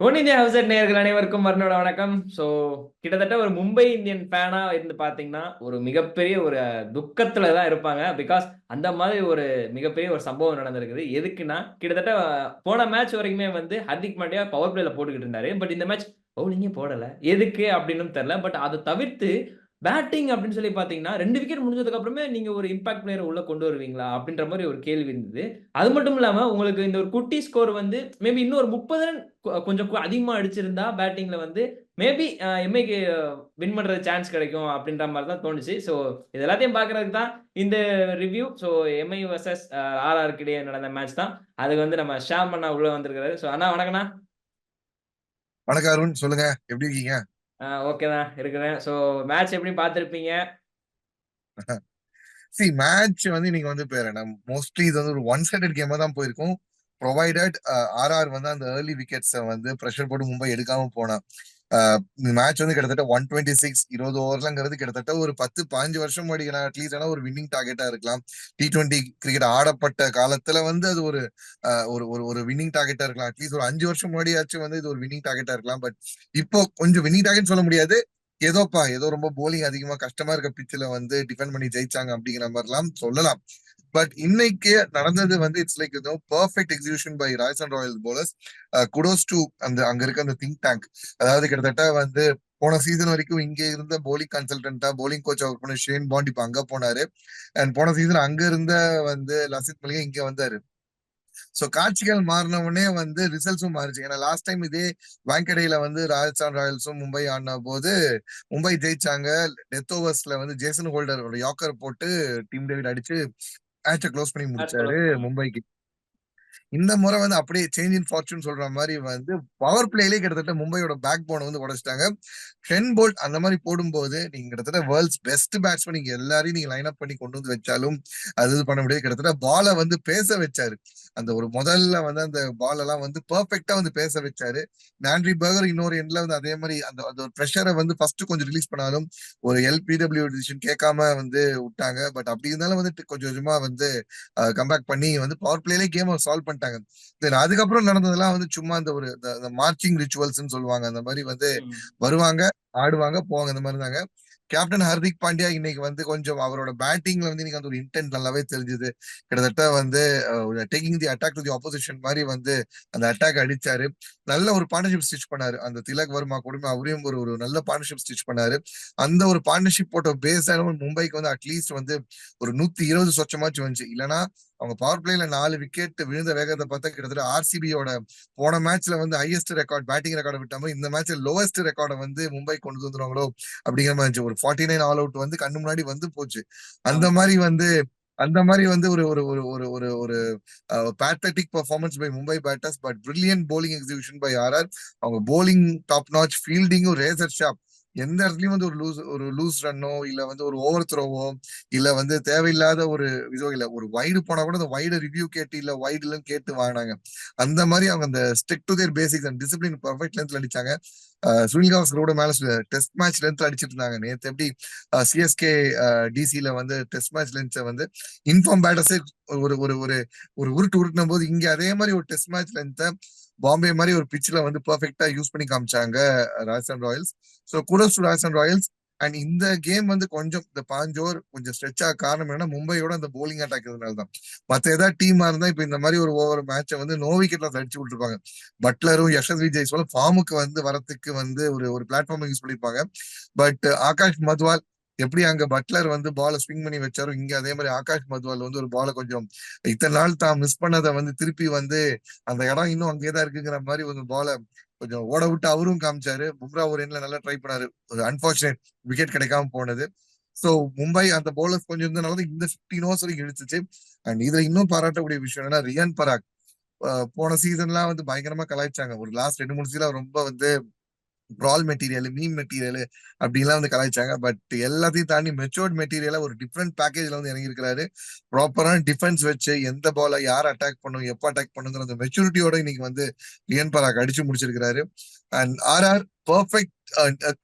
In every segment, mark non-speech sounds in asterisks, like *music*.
One India ஹவுசட் நேயர்கள் அனைவருக்கும் மறுநோட வணக்கம். ஸோ கிட்டத்தட்ட ஒரு மும்பை இந்தியன் ஃபேனா இருந்து பார்த்தீங்கன்னா ஒரு மிகப்பெரிய ஒரு துக்கத்துல தான் இருப்பாங்க. பிகாஸ் அந்த மாதிரி ஒரு மிகப்பெரிய ஒரு சம்பவம் நடந்திருக்குது. எதுக்குன்னா கிட்டத்தட்ட போன மேட்ச் வரைக்குமே வந்து ஹர்திக் பாண்டியா பவர் பிளேல போட்டுக்கிட்டு இருந்தாரு. பட் இந்த மேட்ச் பவுலிங்கே போடலை. எதுக்கு? அப்படின்னு தெரில பட் அதை தவிர்த்து பேட்டிங் அப்படின்னு சொல்லி பார்த்தீங்கன்னா ரெண்டு விக்கெட் முடிஞ்சதுக்கு அப்புறமே நீங்க ஒரு இம்பாக்ட் பிளேயர் உள்ள கொண்டு வருவீங்களா? அப்படின்ற மாதிரி ஒரு கேள்வி இருந்தது. அது மட்டும் இல்லாம உங்களுக்கு இந்த ஒரு குட்டி ஸ்கோர் வந்து மேபி இன்னும் ஒரு முப்பது ரன் கொஞ்சம் அதிகமா அடிச்சிருந்தா பேட்டிங்ல வந்து மேபி எம்ஐக்கு வின் பண்ற சான்ஸ் கிடைக்கும் அப்படின்ற மாதிரி தான் தோணுச்சு. ஸோ இது எல்லாத்தையும் பாக்குறதுக்கு தான் இந்த review so MI versus RR இடையே நடந்த மேட்ச் தான். அதுக்கு வந்து நம்ம ஷாம் அண்ணா உள்ள வந்திருக்காரு ஸோ அண்ணா வணக்கண்ணா வணக்கம் அருண். சொல்லுங்க. எப்படி இருக்கீங்க? ஓகே தான் இருக்கிறேன். சோ மேட்ச் எப்படி பார்த்துருப்பீங்க? சி *laughs* மேட்ச் வந்து நீங்க வந்து பேர் என்ன மோஸ்ட்லி இது வந்து ஒரு ஒன் சைடட் கேமா தான் போயிருக்கும். ப்ரொவைடட் ஆர்ஆர் வந்து அந்த ஏர்லி விக்கெட்ஸை வந்து ப்ரெஷர் போட்டு மும்பை எடுக்காம போனா. மேட்ச் வந்து கிட்டத்தட்ட ஒன் டுவெண்ட்டி சிக்ஸ் இருபது ஓவர்லங்கிறது கிட்டத்தட்ட ஒரு பத்து பாஞ்சு வருஷம் முன்னாடி அட்லீஸ்ட் ஆனா ஒரு வின்னிங் டார்கெட்டா இருக்கலாம். டி டுவெண்ட்டி கிரிக்கெட் ஆடப்பட்ட காலத்துல வந்து அது ஒரு ஆஹ், ஒரு ஒரு ஒரு வின்னிங் டார்கெட்டா இருக்கலாம். அட்லீஸ்ட் ஒரு அஞ்சு வருஷம் முன்னாடியாச்சும் வந்து இது ஒரு வின்னிங் டார்கெட்டா இருக்கலாம். பட் இப்போ கொஞ்சம் வின்னிங் டார்கெட் சொல்ல முடியாது. ஏதோப்பா ஏதோ ரொம்ப போலிங் அதிகமா கஷ்டமா இருக்க பிச்சில் வந்து டிஃபெண்ட் பண்ணி ஜெயிச்சாங்க அப்படிங்கிற மாதிரிலாம் சொல்லலாம். பட் இன்னைக்கு நடந்தது வந்து it's like perfect exhibition by Rajasthan Royals bowlers kudos to அந்த அங்க இருக்க அந்த திங்க் டேங்க் அதாவது கிட்டத்தட்ட வந்து போன சீசன் வரைக்கும் இங்க இருந்த போலிங் கன்சல்டன்டா போலிங் கோச் ஒர்க் பண்ண ஷேன் பாண்ட் இப்ப அங்க போனாரு. அண்ட் போன சீசன் அங்க இருந்த வந்து லசித் மலிகா இங்க வந்தாரு. சோ காட்சிகள் மாறின உடனே வந்து ரிசல்ட்ஸும் மாறிச்சு. ஏன்னா லாஸ்ட் டைம் இதே வாங்கடையில வந்து ராஜஸ்தான் ராயல்ஸும் மும்பை ஆடின போது மும்பை ஜெயிச்சாங்க. டெத் ஓவர்ஸ்ல வந்து ஜேசன் ஹோல்டர் யாக்கர் போட்டு டீம் டேவிட் அடிச்சு மேட்சை க்ளோஸ் பண்ணி முடிச்சாரு மும்பைக்கு இந்த முறை வந்து அப்படியே சேஞ்ச் இன் ஃபார்ச்சூன் சொல்ற மாதிரி வந்து பவர் பிளேலே கிட்டத்தட்ட மும்பையோட பேக் போனை வந்து உடைச்சிட்டாங்க. ஷென் போல்ட் அந்த மாதிரி போடும்போது நீங்க கிட்டத்தட்ட வேர்ல்ட்ஸ் பெஸ்ட் பேட்ஸ்மேன் நீங்க எல்லாரையும் நீங்க லைன் அப் பண்ணி கொண்டு வந்து வச்சாலும் அது இது பண்ண முடியாது. கிட்டத்தட்ட பாலை வந்து பேச வச்சாரு. அந்த ஒரு முதல்ல வந்து அந்த பால் எல்லாம் வந்து பெர்ஃபெக்டா வந்து பேச வச்சாரு. நாண்ட்ரி பர்கர் இன்னொரு எண்ட்ல வந்து அதே மாதிரி அந்த அந்த ஒரு ப்ரெஷரை வந்து ஃபர்ஸ்ட் கொஞ்சம் ரிலீஸ் பண்ணாலும் ஒரு எல்பிடபிள்யூ டிசிஷன் கேட்காம வந்து விட்டாங்க. பட் அப்படி இருந்தாலும் வந்து கொஞ்சம் கொஞ்சமா வந்து கம்பேக் பண்ணி வந்து பவர் பிளேலே கேம் சால்வ் பண்ணி பண்ணிட்டாங்க தென் அதுக்கப்புறம் நடந்ததெல்லாம் வந்து சும்மா அந்த ஒரு மார்ச்சிங் ரிச்சுவல்ஸ்னு சொல்லுவாங்க. அந்த மாதிரி வந்து வருவாங்க ஆடுவாங்க போவாங்க இந்த மாதிரி தாங்க. கேப்டன் ஹர்திக் பாண்டியா இன்னைக்கு வந்து கொஞ்சம் அவரோட பேட்டிங்ல வந்து இன்னைக்கு அந்த ஒரு இன்டென்ட் நல்லாவே தெரிஞ்சுது. கிட்டத்தட்ட வந்து taking the attack to the opposition மாதிரி வந்து அந்த அட்டாக் அடிச்சாரு. நல்ல ஒரு பார்ட்னர்ஷிப் ஸ்டிச் பண்ணாரு. அந்த திலக் வர்மா கூட அவரையும் ஒரு ஒரு நல்ல பார்ட்னர்ஷிப் ஸ்டிச் பண்ணாரு. அந்த ஒரு பார்ட்னர்ஷிப் போட்ட பேஸ் மும்பைக்கு வந்து அட்லீஸ்ட் வந்து ஒரு நூத்தி இருபது சொச்சமாச்சு வந்துச்சு. இல்லைன்னா அவங்க பவர் பிளேல நாலு விக்கெட் விழுந்த வேகத்தை பார்த்தா கிட்டத்தட்ட ஆர்சிபியோட போன மேட்ச்ல வந்து ஹையஸ்ட் ரெக்கார்ட் பேட்டிங் ரெக்கார்டை விட்டாம இந்த மேட்ச்ல லோவஸ்ட் ரெக்கார்டை வந்து மும்பை கொண்டு வந்துருவாங்களோ அப்படிங்கிற மாதிரி. ஒரு ஃபார்ட்டி நைன் ஆல் அவுட் வந்து கண்ணு முன்னாடி வந்து போச்சு. அந்த மாதிரி வந்து அந்த மாதிரி வந்து ஒரு ஒரு ஒரு ஒரு ஒரு ஒரு pathetic performance by Mumbai batters but brilliant bowling exhibition by RR அவங்க போலிங் டாப் நாச் ஃபீல்டிங்கும் ரேசர் ஷாப் எந்த இடத்துலயும் வந்து ஒரு லூஸ் ஒரு லூஸ் ரன்னோ இல்ல வந்து ஒரு ஓவர் த்ரோவோ இல்ல வந்து தேவையில்லாத ஒரு இதோ இல்ல ஒரு வைடு போனா கூட அந்த வைடு ரிவ்யூ கேட்டு இல்ல வைடுல கேட்டு வாங்கினாங்க. அந்த மாதிரி அவங்க அந்த stick to their basics and discipline perfect லென்த்ல அடிச்சாங்க. சுனில் கவாஸ்கரோட மேல டெஸ்ட் மேட்ச் லென்த்ல அடிச்சிட்டு இருந்தாங்க நேற்று எப்படி சிஎஸ்கே டிசில வந்து டெஸ்ட் மேட்ச் லென்த்ஸை வந்து இன்ஃபார்ம் பேட்டர்ஸே ஒரு ஒரு ஒரு ஒரு உருட்டு உருட்டின போது இங்க அதே மாதிரி ஒரு டெஸ்ட் மேட்ச் லென்த்தை பாம்பே மாதிரி ஒரு பிச்சில் வந்து பர்ஃபெக்டா யூஸ் பண்ணி காமிச்சாங்க Rajasthan Royals. So kudos to Rajasthan Royals. And இந்த கேம் வந்து கொஞ்சம் இந்த பாஞ்சோர் கொஞ்சம் ஸ்ட்ரெச் ஆக காரணம் என்னன்னா மும்பையோட அந்த போலிங் அட்டாக் இருந்தனால தான் மற்ற ஏதாவது டீமா இருந்தா இப்ப இந்த மாதிரி ஒரு ஓவர் மேட்சை வந்து நோ விக்கெட்ல தடிச்சு விட்டுருப்பாங்க. பட்லரும் யஷஸ்வி ஜெய்ஸ்வாலும் ஃபார்முக்கு வந்து வரத்துக்கு வந்து ஒரு ஒரு பிளாட்ஃபார்ம் யூஸ் பண்ணிருப்பாங்க. பட் ஆகாஷ் மத்வால் எப்படி அங்க பட்லர் வந்து பாலை ஸ்விங் பண்ணி வச்சாரோ இங்க அதே மாதிரி ஆகாஷ் மதுவால் வந்து ஒரு பாலை கொஞ்சம் இத்தனை நாள் தான் மிஸ் பண்ணதை வந்து திருப்பி வந்து அந்த இடம் இன்னும் அங்கேதான் இருக்குங்கிற மாதிரி ஒரு பாலை கொஞ்சம் ஓட விட்டு அவரும் காமிச்சாரு. பும்ரா ஒரு எண்ணில் நல்லா ட்ரை பண்ணாரு. ஒரு அன்பார்ச்சுனேட் விக்கெட் கிடைக்காம போனது. ஸோ மும்பை அந்த பவுலர்ஸ் கொஞ்சம் இருந்தனால தான் இந்த பிப்டீன் ஓவர்ஸ் வரைக்கும் இழுத்துச்சு அண்ட் இதுல இன்னும் பாராட்டக்கூடிய விஷயம் என்னன்னா ரியான் பராக் போன சீசன்லாம் வந்து பயங்கரமா கலாய்ச்சாங்க. ஒரு லாஸ்ட் ரெண்டு மூணு சீசன் ரொம்ப வந்து ப்ரால் மெட்டீரியல் மீம் மெட்டீரியல் அப்படிலாம் வந்து கலாய்ச்சாங்க. பட் எல்லாத்தையும் தாண்டி மெச்சோர்ட் மெட்டீரியலா ஒரு டிஃப்ரெண்ட் பேக்கேஜ்ல வந்து இறங்கி இருக்கிறாரு ப்ராப்பரான டிஃபென்ஸ் வச்சு எந்த பால யார் அட்டாக் பண்ணும் எப்ப அட்டாக் பண்ணுங்கிற அந்த மெச்சூரிட்டியோட இன்னைக்கு வந்து லியன் பராக் அடிச்சு முடிச்சிருக்கிறாரு. And R R perfect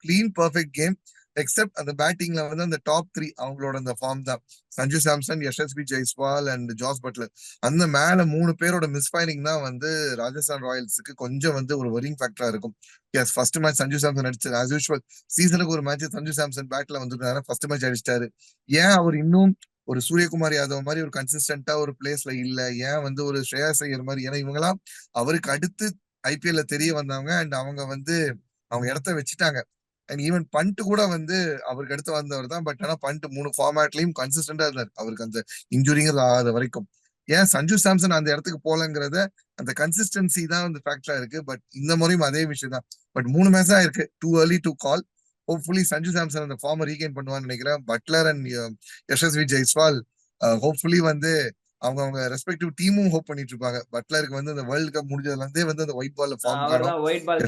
clean perfect game except அந்த பேட்டிங்ல வந்து அந்த டாப் த்ரீ அவங்களோட அந்த ஃபார்ம் தான். Sanju Samson Yashasvi Jaiswal and Jos Buttler அந்த மேல மூணு பேரோட மிஸ்ஃபயரிங் தான் வந்து ராஜஸ்தான் ராயல்ஸுக்கு கொஞ்சம் வந்து ஒரு வரிங் ஃபேக்டரா இருக்கும். As first match Sanju Samson அடிச்சாரு ஆஸ் யூஸ்வல் சீசனுக்கு ஒரு மேட்ச் சஞ்சு சாம்சன் பேட்ல வந்துருக்காரு ஃபர்ஸ்ட் மேட்ச் அடிச்சிட்டாரு. ஏன் அவர் இன்னும் ஒரு சூரியகுமார் யாதவ் மாதிரி ஒரு கன்சிஸ்டன்டா ஒரு பிளேஸ்ல இல்ல? ஏன் வந்து ஒரு ஸ்ரேயா செய்யற மாதிரி? ஏன்னா இவங்கெல்லாம் அவருக்கு அடுத்து ஐபிஎல்ல தெரிய வந்தவங்க அண்ட் அவங்க வந்து அவங்க இடத்த வச்சுட்டாங்க. அண்ட் ஈவன் பண்ட் கூட வந்து அவருக்கு அடுத்து வந்தவர் தான். பட் ஆனா பண்ட் மூணு ஃபார்மேட்லயும் கன்சிஸ்டன்டா இருந்தார். அவருக்கு அந்த இன்ஜுரிங்கிறது ஆகாத வரைக்கும். ஏன்? சஞ்சு சாம்சன் அந்த இடத்துக்கு போலங்கிறத அந்த கன்சிஸ்டன்சி தான் வந்து ஃபேக்டரா இருக்கு. பட் இந்த முறையும் அதே விஷயம் தான். பட் மூணு மேட்ச் தான் இருக்கு. Too early to call hopefully Sanju Samson அந்த ஃபார்மை ரீகெயின் பண்ணுவான்னு நினைக்கிறேன். Buttler and Yashasvi Jaiswal hopefully வந்து அவங்க அவங்க ரெஸ்பெக்டிவ் டீமும் ஹோப் பண்ணிட்டு இருப்பாங்க. பட்லருக்கு வந்து அந்த வேர்ல்டு கப் முடிஞ்சதுல இருந்தே வந்து அந்த ஒயிட் பால்ல ஃபார்ம் ஒயிட் பால்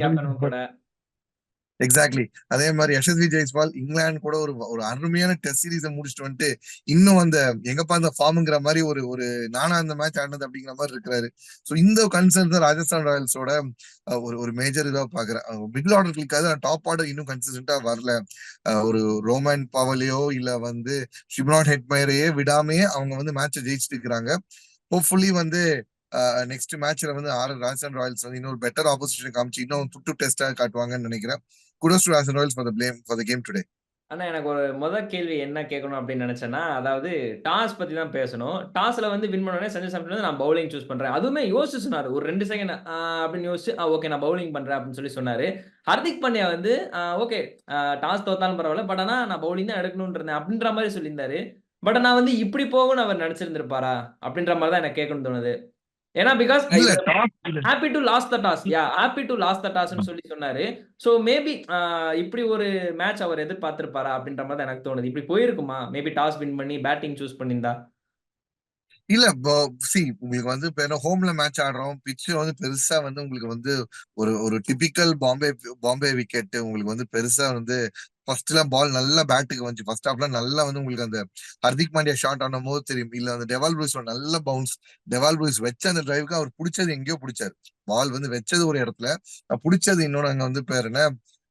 எக்ஸாக்ட்லி அதே மாதிரி யஷஸ்வி ஜெய்ஸ்வால் இங்கிலாந்து கூட ஒரு ஒரு அருமையான டெஸ்ட் சீரீஸை முடிச்சுட்டு வந்துட்டு இன்னும் அந்த எங்கப்பா அந்த ஃபார்முங்கிற மாதிரி ஒரு ஒரு நானா அந்த மேட்ச் ஆடினது அப்படிங்கிற மாதிரி இருக்கிறாரு. ஸோ இந்த கன்சர்ன் தான் ராஜஸ்தான் ராயல்ஸோட ஒரு ஒரு மேஜர் இதாக பாக்குறேன் மிடில் ஆர்டர்களுக்காக கிளிக்காது டாப் ஆர்டர் இன்னும் கன்சிஸ்டண்டா வரல. ஒரு ரோமன் பவலையோ இல்ல வந்து ஷிப்னாட் ஹெட்மயரையே விடாமையே அவங்க வந்து மேட்சை ஜெயிச்சுட்டு இருக்கிறாங்க. ஹோப்ஃபுல்லி வந்து நெக்ஸ்ட் மேட்ச்ல வந்து ஆர் ராஜஸ்தான் ராயல்ஸ் வந்து இன்னொரு பெட்டர் ஆப்போசிஷன் காமிச்சு இன்னும் துட்டு டெஸ்டா காட்டுவாங்கன்னு நினைக்கிறேன். Kudos to Hassan Royals for the blame for the game today ஆனா எனக்கு ஒரு முதல் கேள்வி என்ன கேட்கணும் அப்படின்னு நினைச்சேன்னா அதாவது டாஸ் பத்தி தான் பேசணும். டாஸ்ல வந்து வின் பண்ணோடனே சஞ்சய் சாம்சன் வந்து நான் பவுலிங் சூஸ் பண்றேன். அதுவுமே யோசிச்சு சொன்னாரு. ஒரு ரெண்டு செகண்ட் அப்படின்னு யோசிச்சு ஓகே நான் பவுலிங் பண்றேன் அப்படின்னு சொல்லி சொன்னாரு. ஹர்திக் பாண்டியா வந்து ஓகே டாஸ் தோத்தாலும் பரவாயில்ல பட் ஆனா நான் பவுலிங் தான் எடுக்கணும்னு இருந்தேன் அப்படின்ற மாதிரி சொல்லியிருந்தாரு. பட் நான் வந்து இப்படி போகும்னு அவர் நினைச்சிருந்திருப்பாரா அப்படின்ற மாதிரி தான் எனக்கு கேட்கணும்னு தோணுது. ஏன்னா because. Happy to lost the toss ya happy to lost the டாஸ்னு சொல்லி சொன்னாரு. சோ மேபி இப்படி ஒரு மேட்ச் அவர் எதிர்பார்த்திருப்பாரா அப்படின்ற மாதிரி தான் எனக்கு தோணுது. இப்படி போயிருக்குமா? மேபி டாஸ் வின் பண்ணி பேட்டிங் சூஸ் பண்ணியிருந்தா? இல்ல சி உங்களுக்கு வந்து இப்ப ஹோம்ல மேட்ச் ஆடுறோம். பிட்ச் வந்து பெருசா வந்து உங்களுக்கு வந்து ஒரு ஒரு டிபிக்கல் பாம்பே பாம்பே விக்கெட் உங்களுக்கு வந்து பெருசா வந்து ஃபர்ஸ்ட்ல பால் நல்லா பேட்டுக்கு வந்துச்சு. ஃபர்ஸ்ட் ஹாஃப்ல நல்லா வந்து உங்களுக்கு அந்த ஹர்திக் பாண்டியா ஷாட் ஆனும் போது தெரியும். இல்ல அந்த டெவால் ப்ரூஸ் நல்ல பவுன்ஸ் டெவால் ப்ரூஸ் வச்ச அந்த டிரைவுக்கு அவர் பிடிச்சது எங்கேயோ பிடிச்சாரு. பால் வந்து வச்சது ஒரு இடத்துல. பிடிச்சது இன்னொன்னு அங்க வந்து பேர் என்ன?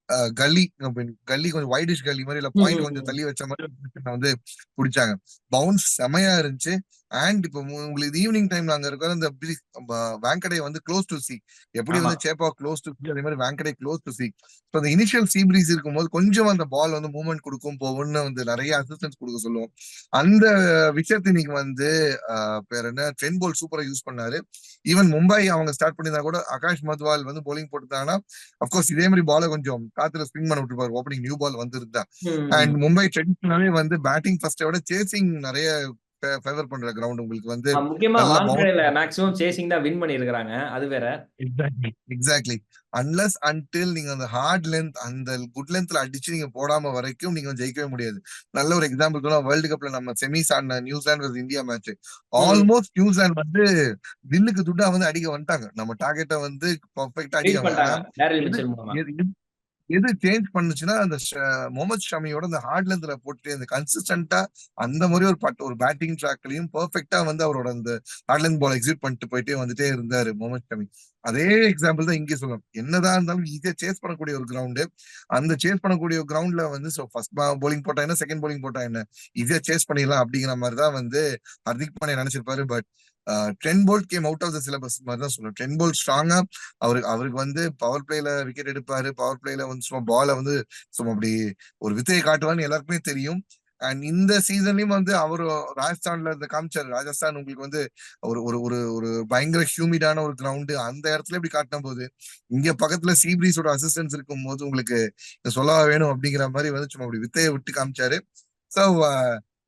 அஹ் கல்லி கொஞ்சம் வைடிஷ் கல்லி மாதிரி இல்ல பாயிண்ட் கொஞ்சம். தள்ளி வச்ச மாதிரி வந்து பிடிச்சாங்க. பவுன்ஸ் செமையா இருந்துச்சு. அண்ட் இப்போ உங்களுக்கு ஈவினிங் டைம்ல அங்க இருக்கிற அந்த வேங்கடை வந்து க்ளோஸ் டு சி எப்படி வந்து சேப்பா க்ளோஸ் டு சி அதே மாதிரி Wankhede close to sea so அந்த இனிஷியல் சி பிரீஸ் இருக்கும்போது கொஞ்சம் அந்த பால் வந்து மூவ்மெண்ட் கொடுக்கும் போகும்னு வந்து நிறைய அசிஸ்டன்ஸ் கொடுக்க சொல்லுவோம். அந்த விஷயத்தை இன்னைக்கு வந்து பேர் என்ன? ட்ரென் பால் சூப்பரா யூஸ் பண்ணாரு. ஈவன் மும்பை அவங்க ஸ்டார்ட் பண்ணியிருந்தா கூட ஆகாஷ் மத்வால் வந்து bowling போட்டுட்டாங்கன்னா அப்கோர்ஸ் இதே மாதிரி பாலை கொஞ்சம் காத்துல ஸ்பின் பண்ண விட்டுருப்பாரு. ஓப்பனிங் நியூ பால் வந்திருந்தா. அண்ட் மும்பை ட்ரெடிஷனலாவே வந்து பேட்டிங் ஃபர்ஸ்டை விட சேசிங் நிறைய ஃபேவர் பண்ற கிரவுண்ட் உங்களுக்கு வந்து முக்கியமா வான்கடையில மேக்ஸிமம் சேசிங் தான் வின் பண்ணியிருக்கிறாங்க. அது வேற. எக்ஸாக்ட்லி எக்ஸாக்ட்லி அன்லஸ் அன்டில் நீங்க அந்த ஹார்ட் லென்த் அந்த குட் லென்த்ல அடிச்சு நீங்க போடாம வரைக்கும் நீங்க ஜெயிக்கவே முடியாது. நல்ல ஒரு எக்ஸாம்பிள் சொன்னா வேர்ல்டு கப்ல நம்ம செமிஸ் ஆடின New Zealand vs India match almost New Zealand வந்து வில்லுக்கு துட்டா வந்து அடிக்க வந்துட்டாங்க. நம்ம டார்கெட்டை வந்து பர்ஃபெக்டா அடிக்க எது- சேஞ்ச் பண்ணுச்சுன்னா அந்த முகமது ஷமியோட அந்த ஹார்ட் லென்த்ல போட்டு அந்த கன்சிஸ்டன்டா அந்த மாதிரி ஒரு பட் ஒரு பேட்டிங் ட்ராக்லயும் பெர்ஃபெக்டா வந்து அவரோட அந்த ஹார்ட் லென்த் பால் எக்ஸிட் பண்ணிட்டு போயிட்டே வந்துட்டே இருந்தாரு முகமது ஷமி. அதே எக்ஸாம்பிள் தான் இங்கே சொல்லலாம் என்னதான் இருந்தாலும் ஈஸியா சேஸ் பண்ணக்கூடிய ஒரு கிரவுண்டு அந்த சேஸ் பண்ணக்கூடிய கிரவுண்ட்ல வந்து ஸோ ஃபர்ஸ்ட் போலிங் போட்டா என்ன? செகண்ட் போலிங் போட்டா என்ன? ஈஸியா சேஸ் பண்ணிடலாம் அப்படிங்கிற மாதிரி தான் வந்து Hardik Pandya நினைச்சிருப்பாரு. But Trent Boult came out of the syllabus மாதிரி தான் சொல்லணும் ட்ரென் போல்ட் ஸ்ட்ராங்கா அவருக்கு அவருக்கு வந்து பவர் பிளேல விக்கெட் எடுப்பாரு. பவர் பிளேல வந்து சும்மா பால வந்து சும்மா அப்படி ஒரு வித்தையை காட்டுவான்னு எல்லாருக்குமே தெரியும். அண்ட் இந்த சீசன்லயும் வந்து அவர் ராஜஸ்தான்ல இருந்த காமிச்சாரு. ராஜஸ்தான் உங்களுக்கு வந்து ஒரு ஒரு ஒரு ஒரு பயங்கர ஹியூமிடான ஒரு கிரவுண்டு அந்த இடத்துல இப்படி காட்டின போது இங்க பக்கத்துல சீப்ரீஸோட அசிஸ்டன்ஸ் இருக்கும் போது உங்களுக்கு சொல்ல வேணும் அப்படிங்கிற மாதிரி வந்து சும்மா அப்படி வித்தையை விட்டு காமிச்சாரு. ஸோ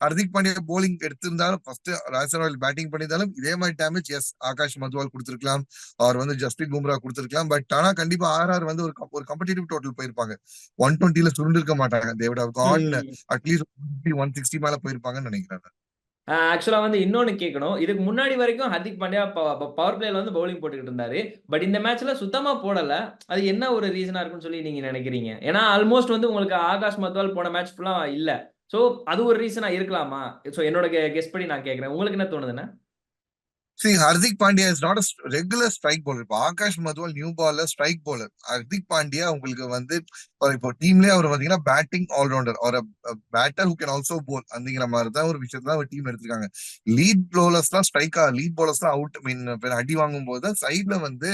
ஹர்திக் பாண்டியா போலிங் எடுத்திருந்தாலும் ஃபர்ஸ்ட் ராஜஸ்தான் ராயல் பேட்டிங் பண்ணியிருந்தாலும் இதே மாதிரி டேமேஜ் எஸ் ஆகாஷ் மத்வால் கொடுத்திருக்கலாம். அவர் வந்து ஜஸ்பிரீத் பும்ரா கொடுத்திருக்கலாம். பட் ஆனா கண்டிப்பா ஆர்ஆர் வந்து ஒரு ஒரு காம்படிட்டிவ் டோட்டல் போயிருப்பாங்க. ஒன் டுவெண்ட்டில சுருண்டிருக்க மாட்டாங்க. They would have gone at least one sixty மேல போயிருப்பாங்கன்னு நினைக்கிறேன் ஆக்சுவலா வந்து இன்னொன்னு கேட்கணும் இதுக்கு முன்னாடி வரைக்கும் ஹர்திக் பாண்டியா பவர் பிளேல வந்து பவுலிங் போட்டுக்கிட்டு இருந்தாரு. பட் இந்த மேட்ச்ல சுத்தமா போடல. அது என்ன ஒரு ரீசனா இருக்குன்னு சொல்லி நீங்க நினைக்கிறீங்க? ஏன்னா ஆல்மோஸ்ட் வந்து உங்களுக்கு ஆகாஷ் மத்வால் போன மேட்ச் ஃபுல்லா இல்ல. ஸோ அது ஒரு ரீசனாக இருக்கலாமா? ஸோ என்னோட கெஸ்ட் படி நான் கேட்குறேன் உங்களுக்கு என்ன தோணுதுன்னா? See, Hardik Pandya is not regular strike bowler. இப்போ Akash Madhwal new bowler strike bowler. Hardik Pandya உங்களுக்கு வந்து இப்போ டீம்லயே அவர் பாத்தீங்கன்னா பேட்டிங் ஆல்ரவுண்டர் ஒரு batter who can also bowl அப்படிங்கிற மாதிரி தான் ஒரு விஷயத்துல ஒரு டீம் எடுத்திருக்காங்க லீட் பவுலர்ஸ் தான் ஸ்ட்ரைக்கா லீட் பவுலர்ஸ் தான் அவுட் மீன் அடி வாங்கும் போது சைட்ல வந்து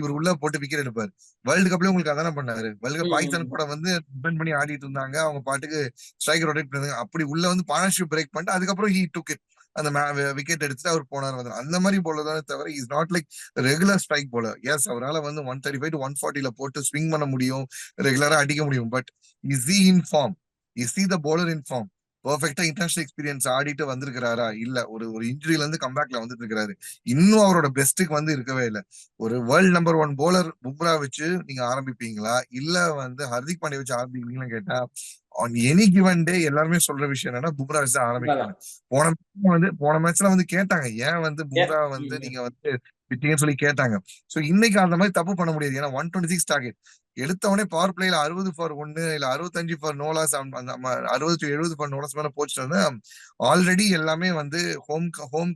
இவர் உள்ள போட்டு விக்கெட் எடுப்பார் வேர்ல்டு கப்லயே உங்களுக்கு அதானே பண்ணாரு வேர்ல்டு கப். பாகிஸ்தான் கூட வந்து டிபெண்ட் பண்ணி ஆடிட்டு இருந்தாங்க அவங்க பாட்டுக்கு ஸ்ட்ரைக் ரொட்டேட் பண்ணாங்க அப்படி உள்ள வந்து பார்ட்னர்ஷிப் பிரேக் பண்ணிட்டு அதுக்கப்புறம் ஹீ டுக் இட் அந்த விக்கெட் எடுத்துட்டு அவர் போனார் வந்து அந்த மாதிரி போலதானே தவிர is not like regular strike போல எஸ் அவரால் வந்து one thirty five to one ஃபார்ட்டில போட்டு ஸ்விங் பண்ண முடியும். ரெகுலரா அடிக்க முடியும். But is in form is the the bowler in form பர்ஃபெக்டா இன்டர்நேஷனல் எக்ஸ்பீரியன்ஸ் ஆடிட்டு வந்திருக்கிறாரா? இல்ல. ஒரு ஒரு இன்ஜுரியில இருந்து கம்பேக்ல வந்துட்டு இருக்காரு இன்னும் அவரோட பெஸ்ட்டுக்கு வந்து இருக்கவே இல்லை. ஒரு world number one bowler Bumrah வச்சு நீங்க ஆரம்பிப்பீங்களா? இல்ல வந்து ஹர்திக் பாண்டியா வச்சு ஆரம்பிப்பீங்களான்னு கேட்டா ஆன் எனி கிவன் டே எல்லாருமே சொல்ற விஷயம் என்னன்னா பும்ரா வச்சு தான் ஆரம்பிக்கிறாங்க. போன வந்து போன மேட்ச்ல வந்து கேட்டாங்க. ஏன் வந்து பும்ரா வந்து. நீங்க வந்து விட்டீங்கன்னு சொல்லி கேட்டாங்க. சோ இன்னைக்கு அந்த மாதிரி தப்பு பண்ண முடியாது. ஏன்னா ஒன் டுவெண்ட்டி சிக்ஸ் டார்கெட் எடுத்தவொடனே பவர் பிளேல அறுபது ஃபார் ஒன்னு இல்ல அறுபத்தஞ்சு ஃபார் நோலாஸ் அறுபது டு எழுபது ஃபார் நோலாஸ் மேல போச்சுட்டு ஆல்ரெடி எல்லாமே வந்து ஹோம் ஹோம்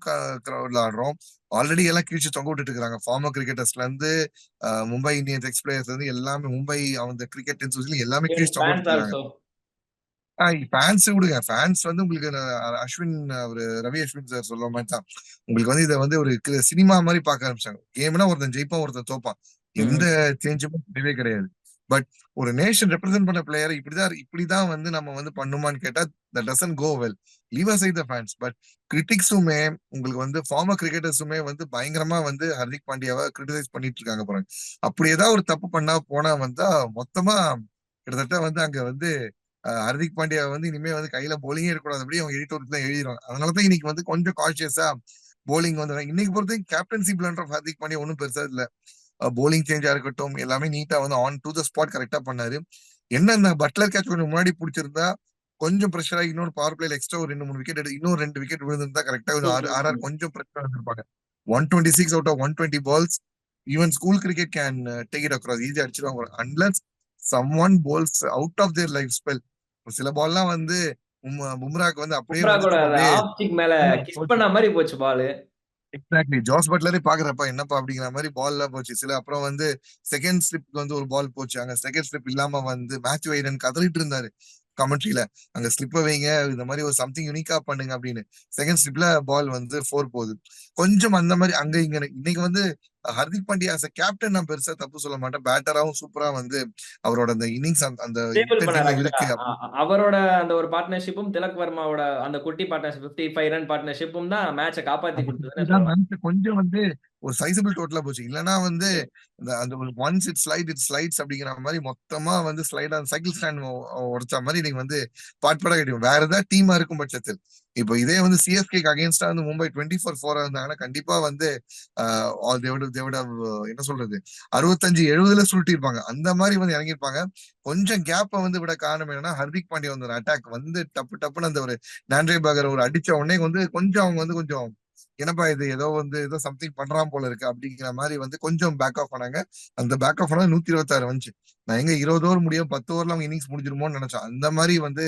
கிரௌட்ல ஆடுறோம். ஆல்ரெடி எல்லாம் கிழிச்சு தொங்க விட்டுட்டு இருக்காங்க ஃபார்மர் கிரிக்கெட்டர்ஸ்ல இருந்து மும்பை இந்தியன்ஸ் எக்ஸ் பிளேயர்ஸ் இருந்து எல்லாமே மும்பை அந்த கிரிக்கெட் எல்லாமே கிழிச்சு தொங்க also. ஃபேன்ஸ் விடுங்க. ஃபேன்ஸ் வந்து உங்களுக்கு அஸ்வின் அவரு ரவி அஸ்வின் சார் சொல்ல மாதிரி தான். உங்களுக்கு வந்து இதை வந்து ஒரு சினிமா மாதிரி பார்க்க ஆரம்பிச்சாங்க. கேம்னா ஒருத்தன் ஜெயிப்பான் ஒருத்தன் தோப்பான். எந்த சேஞ்சுமே கிடையவே கிடையாது. பட் ஒரு நேஷன் ரெப்ரசென்ட் பண்ண பிளேயர் இப்படிதான் இப்படிதான் வந்து நம்ம வந்து பண்ணுமான்னு கேட்டா the doesn't go well leave aside the fans but கிரிட்டிக்ஸுமே உங்களுக்கு வந்து ஃபார்மர் கிரிக்கெட்டர்ஸுமே வந்து பயங்கரமா வந்து ஹர்திக் பாண்டியாவை கிரிட்டிசைஸ் பண்ணிட்டு இருக்காங்க பாருங்க. அப்படி ஏதாவது ஒரு தப்பு பண்ணா போனா வந்தா மொத்தமா கிட்டத்தட்ட வந்து அங்க வந்து ஹர்திக் பாண்டியா வந்து இனிமே வந்து கையில போலிங்கே இருக்கக்கூடாது. அப்படி அவங்க எடிட்டோர் தான் எழுதிடுவாங்க அதனாலதான் இன்னைக்கு வந்து கொஞ்சம் கான்சியஸா போலிங் வந்து இன்னைக்கு பொறுத்த captaincy plan of Hardik Pandya ஒன்றும் பெருசா இல்ல. போலிங் சேஞ்சா இருக்கட்டும் எல்லாமே நீட்டா வந்து ஆன் டு த ஸ்பாட் கரெக்டா பண்ணாரு. என்ன இந்த பட்லர் கேட்ச் கொஞ்சம் முன்னாடி பிடிச்சிருந்தா கொஞ்சம் ப்ரெஷர் ஆகி இன்னொரு பவர் பிளேல எக்ஸ்ட்ரா ஒரு ரெண்டு மூணு விக்கெட் எடுத்து இன்னும் ரெண்டு விக்கெட் விழுந்திருந்தா கரெக்டா ஒரு ஆறு ஆறு கொஞ்சம் ப்ரெஷர் வந்திருப்பாங்க one twenty six out of one twenty balls even school cricket can take it across easy அடிச்சிருவாங்க. Unless some one bowls out of their life spell சில பால்லாம் வந்து பும்- பும்ராக்கு வந்து அப்படியே வந்து மேல கிஸ். பண்ண மாதிரி போச்சு பால் எக்ஸாக்ட்லி ஜாஸ் பட்லரே பாக்குறப்ப என்னப்பா அப்படிங்கிற மாதிரி பால் எல்லாம் போச்சு. சில அப்புறம் வந்து செகண்ட் ஸ்லிப் வந்து ஒரு பால் போச்சு. அங்க செகண்ட் ஸ்லிப் இல்லாம வந்து மேத்யூ ஐடன் கதறிட்டு இருந்தாரு கமெண்ட்ரியில அங்க ஸ்லிப்ப வைங்க இந்த மாதிரி ஒரு சம்திங் யூனிக்கா பண்ணுங்க அப்படின்னு. செகண்ட் ஸ்லிப்ல பால் வந்து ஃபோர் போகுது. கொஞ்சம் அந்த மாதிரி அங்க இங்க இன்னைக்கு வந்து ஹர்திக் பாண்டியா a கேப்டன் நான் பெருசா தப்பு சொல்ல மாட்டேன். பேட்டராவும் சூப்பரா வந்து அவரோட அந்த இன்னிங்ஸ் அந்த அவரோட அந்த ஒரு பார்ட்னர்ஷிப்பும் திலக் வர்மாவோட அந்த குட்டி பார்ட்னர்ஷிப் பிப்டி ஃபைவ் ரன் பார்ட்னர்ஷிப்பும் தான் மேட்சை காப்பாத்தி வந்து கொஞ்சம் வந்து ஒரு சைசபிள் டோட்டலா போச்சு. இல்லைன்னா வந்து இந்த அந்த ஒரு once it slide it slides அப்படிங்கிற மாதிரி மொத்தமா வந்து ஸ்லைட் அந்த சைக்கிள் ஸ்டாண்ட் உடைச்ச மாதிரி நீங்க வந்து பாட்பாடா கிடைக்கும் வேற ஏதாவது டீமா இருக்கும் பட்சத்தில். இப்போ இதே வந்து சிஎஸ்கேக்கு அகேன்ஸ்டா வந்து மும்பை டுவெண்ட்டி ஃபோர் ஃபோரா இருந்தாங்கன்னா கண்டிப்பா வந்து ஆஹ், they என்ன சொல்றது? அறுபத்தஞ்சு எழுபதுல சுருட்டிருப்பாங்க அந்த மாதிரி வந்து இறங்கியிருப்பாங்க. கொஞ்சம் கேப்பை வந்து விட காரணம் என்னன்னா ஹர்திக் பாண்டியா வந்து ஒரு அட்டாக் வந்து டப்பு டப்புன்னு அந்த ஒரு நான்ரே பாகர் ஒரு அடிச்ச உடனே வந்து கொஞ்சம் அவங்க வந்து கொஞ்சம் என்னப்பா இது? ஏதோ வந்து ஏதோ சம்திங் பண்றான் போல இருக்கு. அப்படிங்கிற மாதிரி வந்து கொஞ்சம் பேக் ஆஃப் பண்ணாங்க அந்த பேக் ஆஃப் பண்ணா நூத்தி இருபத்தாறு வந்துச்சு நான் எங்க இருபது ஓவர் முடியும் பத்து ஓவர்ல அவங்க இன்னிங்ஸ் முடிஞ்சிருமோன்னு நினைச்சேன். அந்த மாதிரி வந்து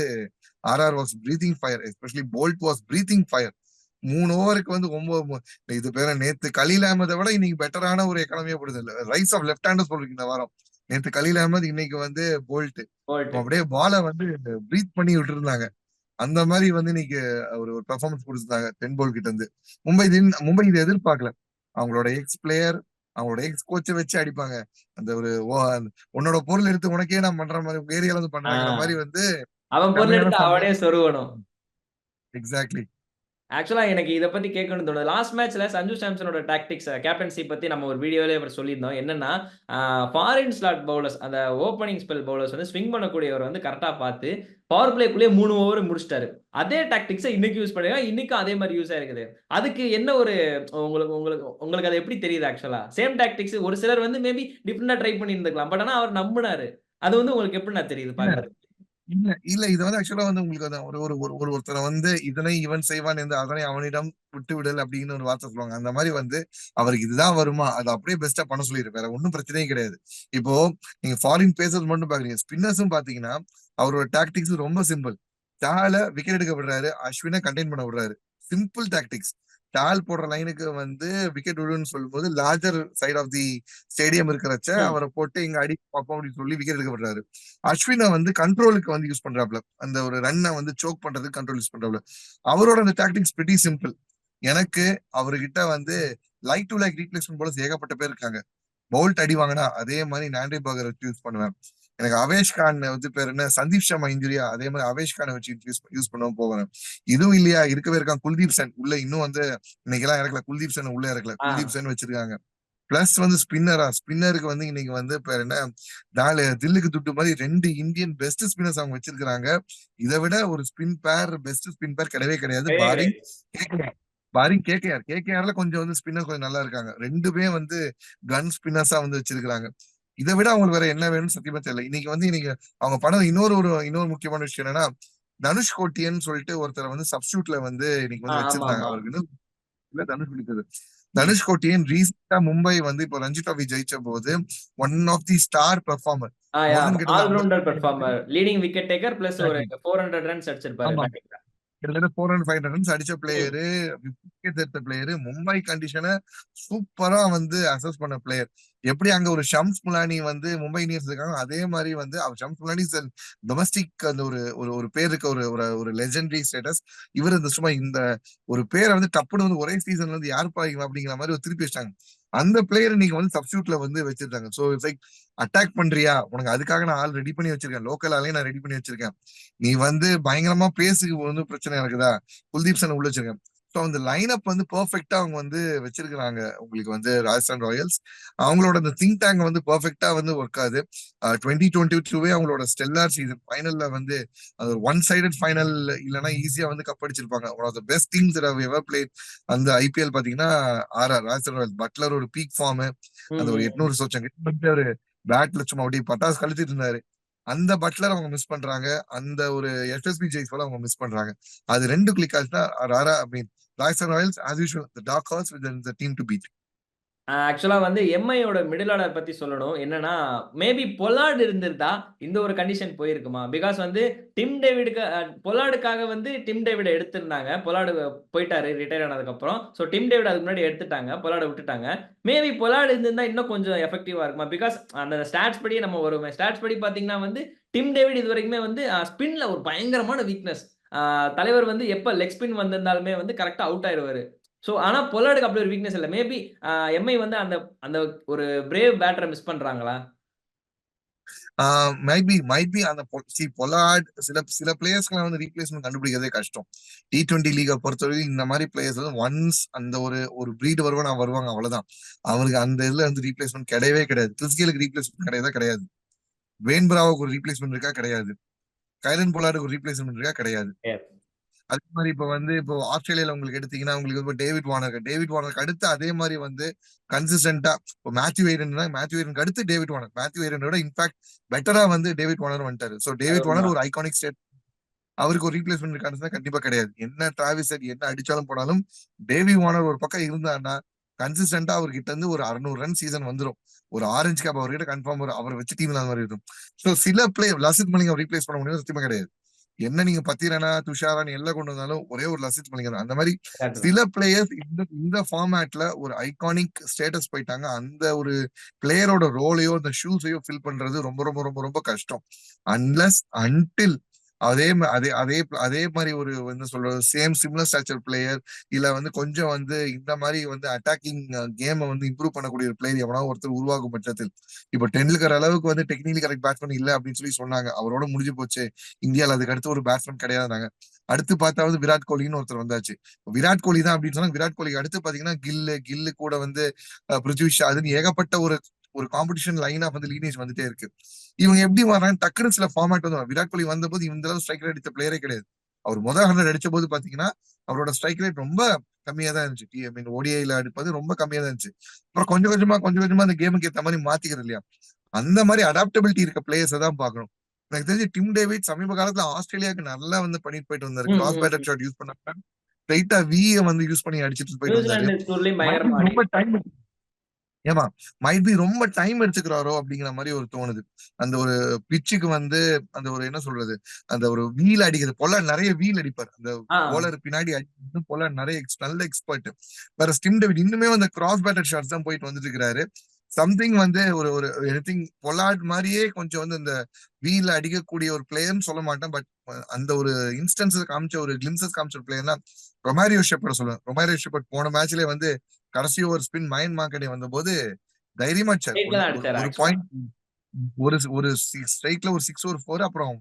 RR was breathing fire especially Boult was breathing fire மூணு ஓவருக்கு வந்து ஒன்பது இது பேர நேத்து கலீல் அஹமதை விட இன்னைக்கு பெட்டரான ஒரு எக்கானமியா போடுது. ரைஸ் ஆஃப் லெஃப்ட் ஹேண்டர் சொல்றீங்க இந்த வாரம். நேத்து கலீல் அஹமத் இன்னைக்கு வந்து போல்ட் அப்படியே பாலை வந்து பிரீத் பண்ணி விட்டு இருந்தாங்க அந்த மாதிரி வந்து இன்னைக்கு ஒரு ஒரு பெர்ஃபார்மன்ஸ் கொடுத்துருந்தாங்க டென் போல் கிட்ட இருந்து மும்பை மும்பை இதை எதிர்பார்க்கல. அவங்களோட எக்ஸ் பிளேயர் அவங்களோட எக்ஸ் கோச்சை வச்சு அடிப்பாங்க. அந்த ஒரு உன்னோட பொருள் எடுத்து உனக்கே நான் பண்ற மாதிரி உங்க ஏரியால வந்து பண்றாங்கிற. மாதிரி வந்து அவன் பொருள் எடுத்து. அவனே சொருவணும் எக்ஸாக்ட்லி ஆக்சுவலா எனக்கு இதை பத்தி கேட்கணும்னு தோணுது. லாஸ்ட் மேட்ச்ல சஞ்சு சாம்சனோட டாக்டிக்ஸ் கேப்டன்சி பத்தி நம்ம ஒரு வீடியோலயே அப்புறம் சொல்லியிருந்தோம். என்னன்னா ஃபாரின் ஸ்லாட் பவுலர்ஸ் அந்த ஓப்பனிங் ஸ்பெல் பவுலர்ஸ் வந்து ஸ்விங் பண்ணக்கூடியவர் வந்து கரெக்டா பார்த்து பவர் பிளேக்குள்ளேயே மூணு ஓவர் முடிச்சிட்டாரு. அதே டாக்டிக்ஸை இன்னைக்கு யூஸ் பண்ணுங்க இன்னைக்கும் அதே மாதிரி யூஸ் ஆயிருக்குது. அதுக்கு என்ன ஒரு உங்களுக்கு உங்களுக்கு உங்களுக்கு அது எப்படி தெரியுது ஆக்சுவலா சேம் டாக்டிக்ஸ் ஒரு சிலர் வந்து மேபி டிஃப்ரெண்டா ட்ரை பண்ணி இருந்துக்கலாம் பட் ஆனா அவர் நம்பினாரு. அது வந்து உங்களுக்கு எப்படி நான் தெரியுது பாக்குறது இல்ல இல்ல. இது வந்து ஆக்சுவலா வந்து உங்களுக்கு வந்து ஒரு ஒரு ஒரு ஒரு ஒருத்தரை வந்து இதனை இவன் செய்வான் என்று அதனை அவனிடம் விட்டு விடல் அப்படின்னு ஒரு வார்த்தை சொல்லுவாங்க. அந்த மாதிரி வந்து அவருக்கு இதுதான் வருமா? அது அப்படியே பெஸ்டா பண்ண சொல்லிடு. வேற ஒன்றும் பிரச்சனையே கிடையாது. இப்போ நீங்க ஃபாரின் பேசர்ஸ் மட்டும் பாக்குறீங்க. ஸ்பின்னர்ஸும் பாத்தீங்கன்னா அவரோட டாக்டிக்ஸ் ரொம்ப சிம்பிள் சால விக்கெட் எடுக்க விடுறாரு அஸ்வினை கண்டெயின் பண்ண விடுறாரு. சிம்பிள் டாக்டிக்ஸ் டால் போடுற லைனுக்கு வந்து விக்கெட் விடுன்னு சொல்லும்போது larger side of the stadium இருக்கிறச்ச. அவரை போட்டு இங்க அடி பார்ப்போம் அப்படின்னு சொல்லி விக்கெட் எடுக்கப்படுறாரு அஸ்வினை வந்து கண்ட்ரோலுக்கு வந்து யூஸ் பண்றாப்ல. அந்த ஒரு ரன்னை வந்து சோக் பண்றதுக்கு கண்ட்ரோல் யூஸ் பண்றாப்ல. அவரோட அந்த டாக்டிக்ஸ் பிரிட்டி சிம்பிள் எனக்கு அவர்கிட்ட வந்து லைக் டு லைக் ரீப்ளேஸ்மெண்ட் போல ஏகப்பட்ட பேர் இருக்காங்க. பவுல்ட் அடி வாங்கினா அதே மாதிரி நாண்டி வச்சு யூஸ் பண்ணுவேன். எனக்கு அவேஷ் கான் வந்து பேர் என்ன? சந்தீப் சர்மா இன்ஜுரியா அதே மாதிரி அவேஷ் கானை வச்சு யூஸ் யூஸ் பண்ணுவோம் போவேன் இதுவும் இல்லையா? இருக்கவே இருக்கான் குல்தீப் சென். உள்ள இன்னும் வந்து இன்னைக்கு எல்லாம் இறக்கல. குல்தீப் சென் உள்ள இறக்கல. குல்தீப் சென் வச்சிருக்காங்க. பிளஸ் வந்து ஸ்பின்னரா ஸ்பின்னருக்கு வந்து இன்னைக்கு வந்து பேர் என்ன? நாலு தில்லுக்கு துட்டு மாதிரி ரெண்டு இந்தியன் பெஸ்ட் ஸ்பின்னர்ஸ் அவங்க வச்சிருக்காங்க இதை விட ஒரு ஸ்பின் பேர் பெஸ்ட் ஸ்பின் பேர் கிடையவே கிடையாது. பாரிங் பாரிங் கேகேஆர் கேகேஆர்ல கொஞ்சம் வந்து ஸ்பின்னர் கொஞ்சம் நல்லா இருக்காங்க. ரெண்டுமே வந்து கன் ஸ்பின்னர்ஸா வந்து வச்சிருக்காங்க இதை விட அவங்களுக்கு வேற என்ன வேணும்னு சத்தியமா தெரியல. இன்னைக்கு வந்து இன்னைக்கு அவங்க பண்ணது இன்னொரு ஒரு இன்னொரு முக்கியமான விஷயம் என்னன்னா தனுஷ் கோட்டியன் சொல்லிட்டு ஒருத்தர் வந்து சப்ஸ்டியூட்ல வந்து இன்னைக்கு வந்து வச்சிருந்தாங்க. அவருக்கு இல்ல தனுஷ் பிடிக்குது தனுஷ் கோட்டியன் ரீசெண்டா மும்பை வந்து இப்போ ரஞ்சி ட்ராஃபி ஜெயிச்ச போது one of the star performer allrounder 50 performer leading wicket taker plus ஒரு ஃபோர் ஹண்ட்ரட் ரன்ஸ் அடிச்சிருப்பாரு. கிட்டத்தட்ட ஃபோர் ஹண்ட்ரட் ஃபைவ் ரன்ஸ் அடிச்ச பிளேயரு விக்கெட் எடுத்த பிளேயரு மும்பை கண்டிஷனை சூப்பரா வந்து அசஸ் பண்ண பிளேயர் எப்படி அங்க ஒரு ஷம்ஸ் முலானி வந்து மும்பை இந்தியன்ஸ் இருக்காங்க அதே மாதிரி வந்து அவர் ஷம்ஸ் முலானி டொமஸ்டிக் அந்த ஒரு ஒரு ஒரு பேர் இருக்க ஒரு ஒரு ஒரு லெஜெண்டரி ஸ்டேட்டஸ் இவர் இந்த சும்மா இந்த ஒரு பேரை வந்து டப்புன்னு வந்து ஒரே சீசன்ல வந்து யார் பாருங்க அப்படிங்கிற மாதிரி ஒரு திருப்பி வச்சிட்டாங்க. அந்த பிளேயர் நீங்க வந்து சப்ஸ்டியூட்ல வந்து வச்சிருக்காங்க. சோ இட்ஸ் லைக் அட்டாக் பண்றியா? உனக்கு அதுக்காக நான் ஆள் ரெடி பண்ணி வச்சிருக்கேன். லோக்கல் ஆளையும் நான் ரெடி பண்ணி வச்சிருக்கேன். நீ வந்து பயங்கரமா பேசுக்கு வந்து பிரச்சனை இருக்குதா குல்தீப் சன் உள்ள வச்சிருக்கேன். ஸோ அந்த லைனப் வந்து பெர்ஃபெக்டா அவங்க வந்து வச்சிருக்கிறாங்க. உங்களுக்கு வந்து ராஜஸ்தான் ராயல்ஸ். அவங்களோட அந்த திங்க் டேங்க் வந்து பெர்ஃபெக்டா வந்து ஒர்க் ஆகுது. டுவெண்ட்டி டுவெண்ட்டி டூவே அவங்களோட ஸ்டெல்லார் சீசன் ஃபைனல்ல வந்து அது ஒன் சைடட் ஃபைனல் இல்லைன்னா ஈஸியா வந்து cup அடிச்சிருப்பாங்க. One of the best teams ever played அந்த ஐபிஎல் பாத்தீங்கன்னா ஆர்ஆர் ராஜஸ்தான் ராயல்ஸ். பட்லர் ஒரு பீக் ஃபார்ம் அந்த ஒரு எட்நூறு சோச்சங்க ஒரு பேட்ல சும்மா அப்படியே பட்டாசு கழுத்திட்டு இருந்தாரு. அந்த பட்லர் அவங்க மிஸ் பண்றாங்க. அந்த ஒரு எஸ்எஸ்பி ஜெய்ஸ்வால் அவங்க மிஸ் பண்றாங்க. அது ரெண்டு கிளிக் ஆச்சுன்னா Rara I mean Rajasthan Royals as usual the dark horse with the team to beat ஆக்சுவலாக வந்து எம்ஐயோட மிடில் ஆர்டர் பற்றி சொல்லணும். என்னன்னா மேபி பொலார்டு இருந்திருந்தா இந்த ஒரு கண்டிஷன் போயிருக்குமா? பிகாஸ் வந்து டிம் டேவிடுக்கு பொலார்டுக்காக வந்து டிம் டேவிட எடுத்திருந்தாங்க. பொலார்டு போயிட்டாரு ரிட்டையர் ஆனதுக்கப்புறம். ஸோ டிம் டேவிட் அதுக்கு முன்னாடி எடுத்துட்டாங்க. பொலார்டு விட்டுட்டாங்க. மேபி பொலார்டு இருந்திருந்தா இன்னும் கொஞ்சம் எஃபெக்டிவாக இருக்குமா? பிகாஸ் அந்த ஸ்டாட்ஸ் படி நம்ம ஒரு ஸ்டாட்ஸ் படி பார்த்தீங்கன்னா வந்து டிம் டேவிட் இது வரைக்குமே வந்து ஸ்பின்ல ஒரு பயங்கரமான வீக்னஸ் தலைவர் வந்து எப்போ லெக் ஸ்பின் வந்திருந்தாலுமே வந்து கரெக்டாக அவுட் ஆயிடுவாரு ஸோ ஆனா பொலார்டுக்கு அப்படி ஒரு வீக்னஸ் இல்லை. மேபி எம்ஐ வந்து அந்த அந்த ஒரு பிரேவ் பேட்டரை மிஸ் பண்றாங்களா? மைபி மைபி அந்த சி பொலாட் சில சில பிளேயர்ஸ்க்குலாம் வந்து ரீப்ளேஸ்மெண்ட் கண்டுபிடிக்கிறதே கஷ்டம். டி டுவெண்ட்டி லீகை பொறுத்தவரைக்கும் இந்த மாதிரி பிளேயர்ஸ் வந்து ஒன்ஸ் அந்த ஒரு ஒரு பிரீட் வருவாங்க வருவாங்க அவ்வளவுதான். அவருக்கு அந்த இதுல வந்து ரீப்ளேஸ்மெண்ட் கிடையவே கிடையாது. கிறிஸ்கேலுக்கு ரீப்ளேஸ்மெண்ட் கிடையாதா. கிடையாது வேன்பராவுக்கு ஒரு ரீப்ளேஸ்மெண்ட் இருக்கா? கிடையாது. கைலன் பொலாடுக்கு ஒரு ரீப்ளேஸ்மெண்ட் இருக்கா? கிடையாது. அதே மாதிரி இப்ப வந்து இப்போ ஆஸ்திரேலியால உங்களுக்கு எடுத்தீங்கன்னா உங்களுக்கு இப்போ டேவிட் வார்னர் டேவிட் வார்னருக்கு அடுத்து அதே மாதிரி வந்து கன்சிஸ்டன்டா இப்போ மேத்யூ வேரன் மேத்யூ வேரனுக்கு அடுத்து டேவிட் வார்னர் மேத்யூ வேரனோட இன்ஃபேக்ட் பெட்டரா வந்து டேவிட் வார்னர் வந்துட்டாரு. ஸோ டேவிட் வார்னர் ஒரு ஐகானிக் ஸ்டேட் அவருக்கு ஒரு ரீப்ளேஸ்மெண்ட் இருக்கான்னு கண்டிப்பா கிடையாது. என்ன டிராவிஸ் என்ன அடிச்சாலும் போனாலும் டேவி வார்னர் ஒரு பக்கம் இருந்தாருன்னா கன்சிஸ்டன்டா அவர்கிட்ட இருந்து ஒரு அறுநூறு ரன் சீசன் வந்துடும் ஒரு ஆரஞ்சு கேப் அவர்கிட்ட கன்ஃபார்ம் வரும். அவரை வச்சு டீம்ல அந்த மாதிரி இருக்கும். ஸோ சில பிளேயர் லசித் மலிங்க ரீப்ளேஸ் பண்ண முடியும் சத்தியமா கிடையாது. என்ன நீங்க பத்திரனா துஷாரான் எல்லாம் கொண்டு வந்தாலும் ஒரே ஒரு லசித் தான் அந்த மாதிரி சில பிளேயர்ஸ் இந்த இந்த ஃபார்மேட்ல ஒரு ஐகானிக் ஸ்டேட்டஸ் போயிட்டாங்க. அந்த ஒரு பிளேயரோட ரோலையோ இந்த ஷூஸையோ ஃபில் பண்றது ரொம்ப ரொம்ப ரொம்ப ரொம்ப கஷ்டம். அன்லஸ் அன்டில் அதே அதே அதே அதே மாதிரி ஒரு என்ன சொல்றது சேம் சிம்லர் ஸ்ட்ரக்சர் பிளேயர் இல்ல வந்து கொஞ்சம் வந்து இந்த மாதிரி வந்து அட்டாக்கிங் கேமை வந்து இம்ப்ரூவ் பண்ணக்கூடிய ஒரு பிளேயர் எவனா ஒருத்தர் உருவாகும் பட்சத்தில். இப்போ டெண்டுல்கர் அளவுக்கு வந்து டெக்னிக்கலி கரெக்ட் பேட்ஸ்மேன் இல்ல அப்படின்னு சொல்லி சொன்னாங்க. அவரோட முடிஞ்சு போச்சு. இந்தியாவில் அதுக்கு அடுத்து ஒரு பேட்ஸ்மேன் கிடையாதுனாங்க. அடுத்து பார்த்தா வந்து விராட் கோலின்னு ஒருத்தர் வந்தாச்சு. விராட் கோலி தான் அப்படின்னு சொன்னா விராட் கோலிக்கு அடுத்து பாத்தீங்கன்னா கில்லு கில்லு கூட வந்து பிருத்வி ஷா அதுன்னு ஏகப்பட்ட ஒரு ஒரு காம்படிஷன் லைன் ஆஃப் வந்து லீனேஜ் வந்துட்டே இருக்கு. இவங்க எப்படி வர்றாங்க டக்குனு சில ஃபார்மேட் வந்து விராட் கோலி வந்த போது இந்த அளவு ஸ்ட்ரைக் ரேட் அடித்த பிளேயரே கிடையாது. அவர் முதல் ஹண்ட்ரட் அடிச்ச போது பாத்தீங்கன்னா அவரோட ஸ்ட்ரைக் ரேட் ரொம்ப கம்மியா தான் இருந்துச்சு. ஐ மீன் ஓடிஐல அடிப்பது ரொம்ப கம்மியா தான் இருந்துச்சு. அப்புறம் கொஞ்சம் கொஞ்சமா கொஞ்சம் கொஞ்சமா அந்த கேமுக்கு ஏத்த மாதிரி மாத்திக்கிறது இல்லையா? அந்த மாதிரி அடாப்டபிலிட்டி இருக்க பிளேயர்ஸ் தான் பாக்கணும் எனக்கு தெரிஞ்சு டிம் டேவிட் சமீப காலத்துல ஆஸ்திரேலியாவுக்கு நல்லா வந்து பண்ணிட்டு போயிட்டு வந்தாரு. கிராஸ் பேட்டர் ஷாட் யூஸ் பண்ணாங்க ஸ்ட்ரைட்டா விய வந்து யூஸ் பண்ணி அடிச்சிட்டு போயிட்டு வந்தாரு. ரொம்ப டைம் ஏமா மைட் பி ரொம்ப டைம் எடுத்துக்கிறாரோ அப்படிங்கிற மாதிரி ஒரு தோணுது. அந்த ஒரு பிச்சுக்கு வந்து அந்த ஒரு என்ன சொல்றது அந்த ஒரு வீல் அடிக்கிறது. பொல நிறைய வீல் அடிப்பார். அந்த போலர் பின்னாடி அடிக்கிறது. பொல நிறைய நல்ல எக்ஸ்பர்ட் வேற ஸ்டிம் டேவிட் இன்னுமே அந்த கிராஸ் பேட்டர் ஷாட்ஸ் தான் போயிட்டு வந்துட்டு இருக்கிறாரு. சம்திங் வந்து ஒரு ஒரு எனிதிங் பொலாட் மாதிரியே கொஞ்சம் வந்து இந்த வீல் அடிக்கக்கூடிய ஒரு பிளேயர்னு சொல்ல மாட்டேன். பட் அந்த ஒரு இன்ஸ்டன்ஸ் காமிச்ச ஒரு கிளிம்சஸ் காமிச்ச ஒரு பிளேயர்னா ரொமாரியோ ஷெப்பர்ட் சொல்லுவேன். ரொமாரியோ ஷெப்பர்ட் போன மேட்ச்லயே வந்து கடைசி ஒரு ஸ்பின் மைண்ட் மார்க்கெட்டை வந்தபோது தைரியமா ஒரு-. பாயிண்ட் ஒரு ஒரு ஸ்ட்ரைக்ல ஒரு சிக்ஸ் ஒரு ஃபோர் அப்புறம்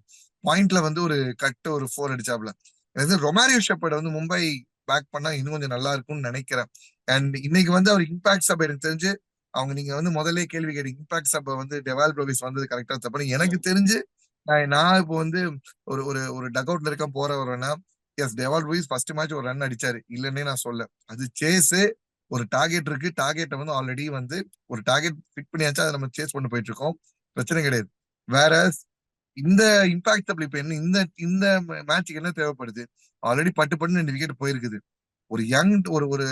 பாயிண்ட்ல வந்து ஒரு கட் ஒரு ஃபோர் அடிச்சாப்ல அது ரொமாரியோ ஷெப்பர்ட் வந்து மும்பை பேக் பண்ணா இன்னும் கொஞ்சம் நல்லா இருக்கும்னு நினைக்கிறேன். அண்ட் இன்னைக்கு வந்து அவர் இம்பாக்ட் சப் எனக்கு தெரிஞ்சு அவங்க நீங்க வந்து முதல்ல கேள்வி கேட்டீங்க. இம்பாக்ட் சப் வந்து டெவால் ப்ரோவிஸ் வந்தது கரெக்டா தப்பு எனக்கு தெரிஞ்சு நான் நான் இப்போ வந்து ஒரு ஒரு ஒரு டக் அவுட்ல இருக்க போற வரேன்னா yes Dewald Brevis first match ஒரு ரன் அடிச்சாரு. இல்லன்னே நான் சொல்ல. அது சேஸ் ஒரு டார்கெட் இருக்கு. டார்கெட்டை வந்து ஆல்ரெடி வந்து ஒரு டார்கெட் ஃபிட் பண்ணியாச்சா. அதை நம்ம சேஸ் பண்ணி போயிட்டு இருக்கோம். பிரச்சனை கிடையாது. வேற இந்த இம்பாக்ட் அப்படி இப்ப என்ன இந்த இந்த மேட்சுக்கு என்ன தேவைப்படுது? ஆல்ரெடி பட்டு பட்டு ரெண்டு விக்கெட் போயிருக்குது. ஒரு யங் ஒரு ஒரு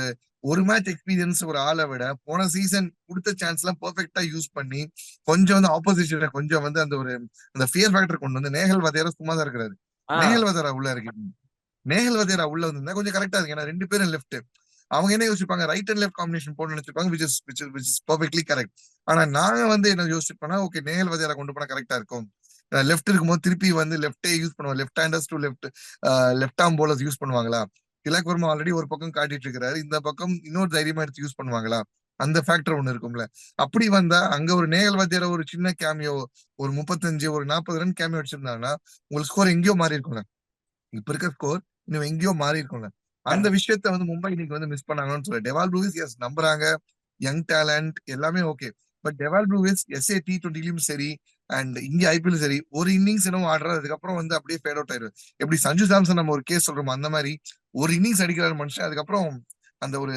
ஒரு மேட்ச் எக்ஸ்பீரியன்ஸ் ஒரு ஆளை விட போன சீசன் கொடுத்த சான்ஸ் எல்லாம் பெர்ஃபெக்டா யூஸ் பண்ணி கொஞ்சம் வந்து ஆப்போசிஷனை கொஞ்சம் வந்து அந்த ஒரு அந்த ஃபியர் ஃபேக்டர் கொண்டு வந்து நேகல் வதேரா சும்மா தான் இருக்கிறாரு. நேகல் வதேரா உள்ள இருக்கு நேகல் வதேரா உள்ள வந்திருந்தா கொஞ்சம் கரெக்டா இருக்கு. ஏன்னா ரெண்டு பேரும் லெஃப்ட் அவங்க என்ன யோசிப்பாங்க? ரைட் அண்ட் லெஃப்ட் காம்பினேஷன் போட்டு நினைச்சிருப்பாங்க which is which which is perfectly correct ஆனா நாங்க வந்து என்ன யோசிச்சிருப்போம்னா ஓகே நேகல் வதேரா கொண்டு போனா கரெக்டா இருக்கும். லெஃப்ட் இருக்கும்போது திருப்பி வந்து லெஃப்டே யூஸ் பண்ணுவாங்க. Left handers to left left arm bowlers use பண்ணுவாங்களா? திலக் வர்மா ஆல்ரெடி ஒரு பக்கம் காட்டிட்டு இருக்கிறாரு இந்த பக்கம் இன்னொரு தைரியமா எடுத்து யூஸ் பண்ணுவாங்களா? அந்த ஃபேக்டர் ஒண்ணு இருக்கும்ல. அப்படி வந்தா அங்க ஒரு நேகல் வாத்தியார ஒரு சின்ன கேமியோ ஒரு முப்பத்தஞ்சு ஒரு நாற்பது ரன் கேமியோ அடிச்சிருந்தாங்கன்னா உங்களுக்கு ஸ்கோர் எங்கேயோ மாறி இருக்கும்ல. இப்ப இருக்க ஸ்கோர் இன்னும் எங்கேயோ மாறி இருக்கும்ல. அந்த விஷயத்த வந்து மும்பை இன்னைக்கு வந்து மிஸ் பண்ணாங்கன்னு சொல்ல டெவால் ப்ளூவிஸ் எஸ் நம்புறாங்க. யங் டேலண்ட் எல்லாமே okay but Dewald Brevis SA T டுவெண்ட்டிலும் சரி அண்ட் இங்க ஐபிஎல் சரி ஒரு இன்னிங்ஸ் என்னமோ ஆடுறாரு அதுக்கப்புறம் வந்து அப்படியே ஃபேட் அவுட் ஆயிரு எப்படி சஞ்சு சாம்சன் நம்ம ஒரு கேஸ் சொல்றோம் அந்த மாதிரி ஒரு இன்னிங்ஸ் அடிக்கிறாரு மனுஷன் அதுக்கப்புறம் அந்த ஒரு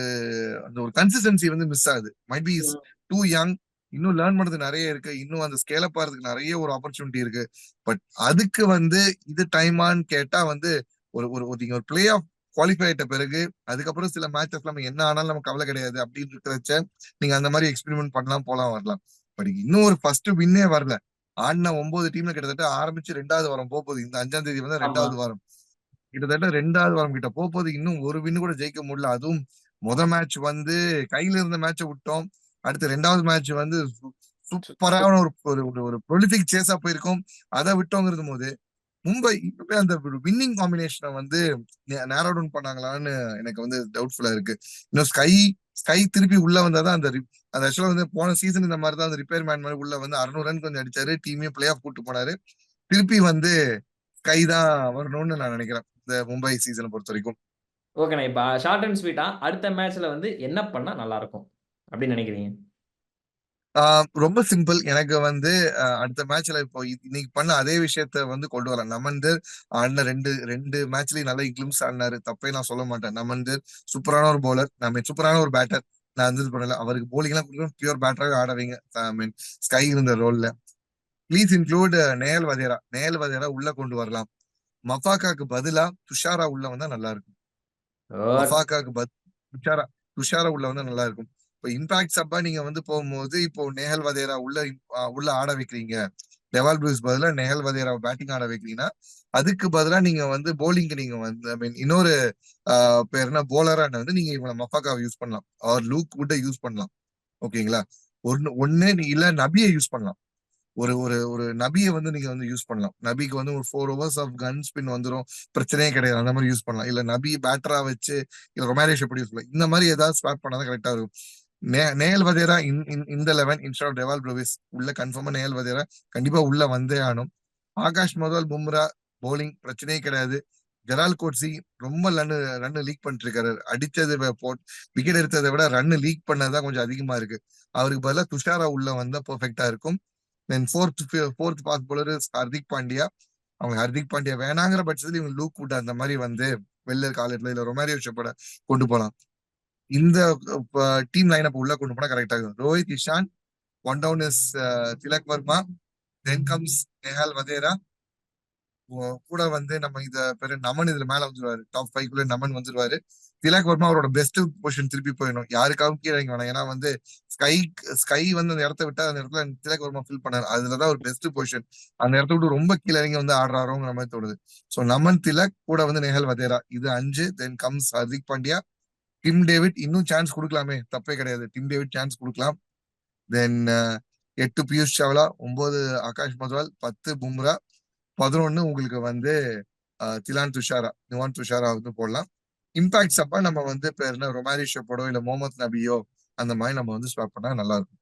அந்த ஒரு கன்சிஸ்டன்சி வந்து மிஸ் ஆகுது. Might be is too young இன்னும் லேர்ன் பண்றது நிறைய இருக்கு. இன்னும் அந்த ஸ்கேல் அப் ஆகிறதுக்கு நிறைய ஒரு ஆப்பர்ச்சுனிட்டி இருக்கு. பட் அதுக்கு வந்து இது டைமான்னு கேட்டா வந்து ஒரு ஒரு ஒரு பிளே ஆஃப் குவாலிஃபை ஆயிட்ட பிறகு அதுக்கப்புறம் சில மேட்சஸ் நம்ம என்ன ஆனாலும் நமக்கு கவலை கிடையாது அப்படின்னு இருக்கிறச்ச நீங்க அந்த மாதிரி எக்ஸ்பெரிமெண்ட் பண்ணலாம் போலாம் வரலாம். பட் இன்னும் ஒரு ஃபர்ஸ்ட் வின்னே வரல. ஆடின ஒன்பது டீம்ல கிட்டத்தட்ட ஆரம்பிச்சு ரெண்டாவது வாரம் போக போகுது இந்த அஞ்சாம் தேதி வந்து ரெண்டாவது வாரம். கிட்டத்தட்ட ரெண்டாவது வாரம் கிட்ட போக போகுது இன்னும் ஒரு வின்னு கூட ஜெயிக்க முடியல. அதுவும் முத மேட்ச் வந்து கையில இருந்த மேட்சை விட்டோம். அடுத்து ரெண்டாவது மேட்ச் வந்து சூப்பரான ஒரு ஒரு ஒரு- ஒரு ப்ரொலிபிக் சேஸா போயிருக்கோம். அதை விட்டோங்கிறது போது மும்பை இப்பவே அந்த வின்னிங் காம்பினேஷனை வந்து நேரோ டவுன் பண்ணாங்களான்னு எனக்கு வந்து டவுட்ஃபுல்லா இருக்கு. இன்னும் ஸ்கை ஸ்கை திருப்பி உள்ள வந்தாதான் அந்த அந்த ஆக்சுவலா வந்து போன சீசன் இந்த மாதிரி தான் அந்த ரிப்பேர் மேன் மாதிரி உள்ள வந்து அறுநூறு ரன் கொஞ்சம் அடிச்சாரு டீமே பிளே ஆஃப் கூட்டு போனாரு. திருப்பி வந்து ஸ்கை தான் வரணும்னு நான் நினைக்கிறேன் இந்த மும்பை சீசனை பொறுத்த வரைக்கும். ஓகேண்ணா இப்போ ஷார்ட் அண்ட் ஸ்வீட்டா அடுத்த மேட்ச்ல வந்து என்ன பண்ணா நல்லா இருக்கும்? அப்படின்னு நினைக்கிறீங்க? ரொம்ப சிம்பிள். எனக்கு வந்து அடுத்த மேட்ச்ல இப்போ இன்னைக்கு பண்ண அதே விஷயத்த வந்து கொண்டு வரலாம் நமந்தர் ஆடின ரெண்டு ரெண்டு மேட்ச்லயும் நல்ல கிளிம்ஸ் ஆடினாரு. தப்பே நான் சொல்ல மாட்டேன். நமந்தர் சூப்பரான ஒரு பவுலர் நம்ம சூப்பரான ஒரு பேட்டர் நான் வந்து பண்ணல. அவருக்கு bowling எல்லாம் கொடுக்கணும். பியூர் பேட்டராகவே ஆட வைங்க. ஐ மீன் ஸ்கை இருந்த ரோல்ல ப்ளீஸ் இன்க்ளூட் நேயல் வதேரா. நேயல் வதேரா உள்ள கொண்டு வரலாம். மஃபாக்காக்கு பதிலா துஷாரா உள்ள வந்தா நல்லா இருக்கும். மஃபாக்காக்கு பதில் துஷாரா துஷாரா உள்ள வந்தா நல்லா இருக்கும். இப்போ இம்பாக்ட் சப்பா நீங்க வந்து போகும்போது இப்போ நேஹல் வதேரா உள்ள உள்ள ஆட வைக்கிறீங்க. டெவால் ப்ரூஸ் பதிலா நேஹல் வதேரா பேட்டிங் ஆட வைக்கிறீங்கன்னா அதுக்கு பதிலா நீங்க வந்து போலிங்க்கு நீங்க வந்து ஐ மீன் இன்னொரு ஆஹ் பேர் என்ன? போலரா வந்து நீங்க இவங்க மஃபாக்காவை யூஸ் பண்ணலாம். ஆர் லூக் வுட்டை யூஸ் பண்ணலாம். ஓகேங்களா? ஒன்னு ஒண்ணு நீ இல்ல நபியை யூஸ் பண்ணலாம். ஒரு ஒரு ஒரு நபியை வந்து நீங்க வந்து யூஸ் பண்ணலாம். நபிக்கு வந்து ஒரு four hours of gun spin வந்துரும். பிரச்சனையே கிடையாது. அந்த மாதிரி யூஸ் பண்ணலாம். இல்ல நபி பேட்டரா வச்சு இல்ல ரொமாரேஷ் எப்படி யூஸ் பண்ணலாம். இந்த மாதிரி ஏதாவது ஸ்வாப் பண்ணாதான் கரெக்டா இருக்கும். நேயல் வதேரா இன்- இன்- இந்த eleven instead of Dewald Brevis உள்ள கன்ஃபார்மா நேயல் வதேரா கண்டிப்பா உள்ள வந்தே ஆனும் ஆகாஷ் முதல் பும்ரா போலிங் பிரச்சனையே கிடையாது. ஜெரால் கோட்ஸி ரொம்ப ரன் ரன் லீக் பண்ணிட்டு இருக்காரு அடிச்சது போட் விக்கெட் எடுத்ததை விட ரன் லீக் பண்ணதான் கொஞ்சம் அதிகமா இருக்கு. அவருக்கு பதிலா துஷாரா உள்ள வந்தா பெர்ஃபெக்டா இருக்கும். Then fourth fourth pace bowler Hardik Pandya. அவங்க ஹர்திக் பாண்டியா வேணாங்கிற பட்சத்துல இவங்க லூக் வுட் அந்த மாதிரி வந்து வெள்ளர் காலத்துல இல்ல ரொமாரியோ ஷெப்பட கொண்டு போலாம். இந்த டீம் லைன் உள்ள கொண்டு போனா கரெக்டா இருக்கும். Rohit Ishan one down is Tilak Varma then comes Nehal Wadhera கூட வந்து நம்ம இத பேரு நமன் இதுல மேல வந்துருவாரு. டாப் ஃபைவ் குள்ள நமன் வந்துருவாரு. திலக் வர்மா அவரோட பெஸ்ட் பொசிஷன் திருப்பி போயிடும் யாருக்காகவும் கீழே இறங்க வேணாம். ஏன்னா வந்து ஸ்கை ஸ்கை வந்து அந்த இடத்த விட்டா அந்த இடத்துல திலக் வர்மா ஃபில் பண்ணாரு. அதுலதான் ஒரு பெஸ்ட் பொசிஷன் அந்த இடத்த விட்டு ரொம்ப கீழே இறங்கி வந்து ஆடுறாரோங்கிற மாதிரி தோணுது. சோ நமன் திலக் கூட வந்து நெஹல் வதேரா இது அஞ்சு. Then comes Hardik Pandya Tim David இன்னும் சான்ஸ் கொடுக்கலாமே. தப்பே கிடையாது. டிம் டேவிட் சான்ஸ் கொடுக்கலாம். தென் எட்டு பியூஷ் சாவ்லா ஒன்பது ஆகாஷ் மதுவால் பத்து பும்ரா பதினொன்னு உங்களுக்கு வந்து திலான் துஷாரா நிவான் துஷாரா வந்து போடலாம். இம்பாக்ட்ஸ் அப்ப நம்ம வந்து பேர் என்ன ரொமாரி ஷெப்போடோ இல்ல மொஹமத் நபியோ அந்த மாதிரி நம்ம வந்து ஸ்வாப் பண்ணா நல்லா இருக்கும்.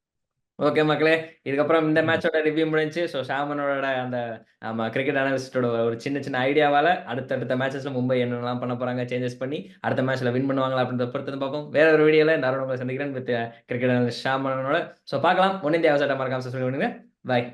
ஓகே மக்களே இதுக்கப்புறம் இந்த மேட்சோட ரிவ்யூ முடிஞ்சு ஸோ ஷாமனோட அந்த நம்ம கிரிக்கெட் அனாலிஸ்டோட ஒரு சின்ன சின்ன ஐடியாவால அடுத்தடுத்த மேட்சஸ்ல மும்பை என்னெல்லாம் பண்ண போறாங்க சேஞ்சஸ் பண்ணி அடுத்த மேட்ச்ல வின் பண்ணுவாங்களா அப்படின்றத பொறுத்து பார்ப்போம். வேற ஒரு வீடியோல இந்த அருண் உங்களை சந்திக்கிறேன் வித் கிரிக்கெட் அனாலிஸ்ட் ஷாமனோட ஸோ பார்க்கலாம். ஒன் இந்தியா அவசரம் subscribe பண்ணுங்க பாய்